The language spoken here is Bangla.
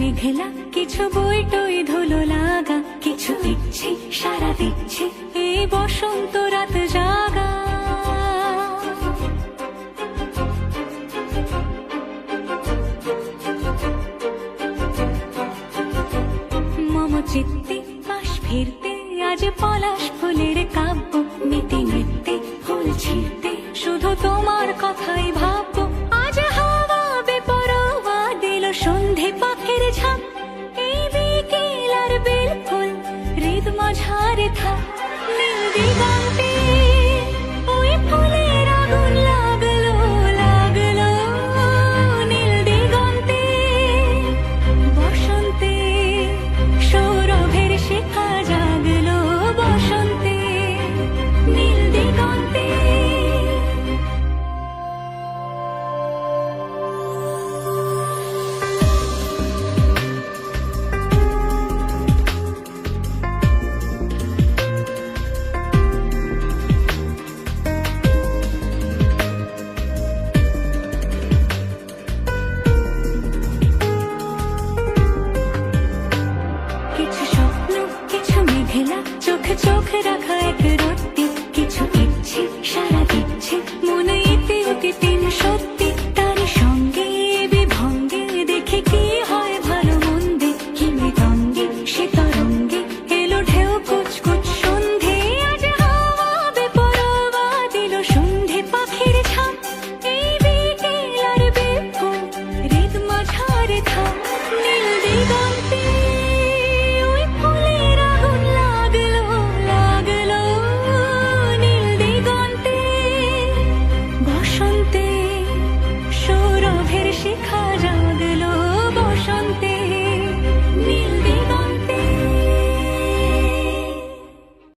মেঘলা, কিছু বই টই ধুলো লাগা, কিছু ইচ্ছে সারা দিচ্ছে এই বসন্ত রাত জাগা। মম চিত্তে পাশ ফিরতে, আজ পলাশ ফুলের কাব্য মিটি মিটতে ফুল ছিঁড়তে, শুধু তোমার কথাই ভাববো। আজ হাওয়া বেপরোয়া দিল সন্ধে পাখের 他。চোখে চোখে চোখ রাখা এক রত্তি কিছু ইচ্ছে সারা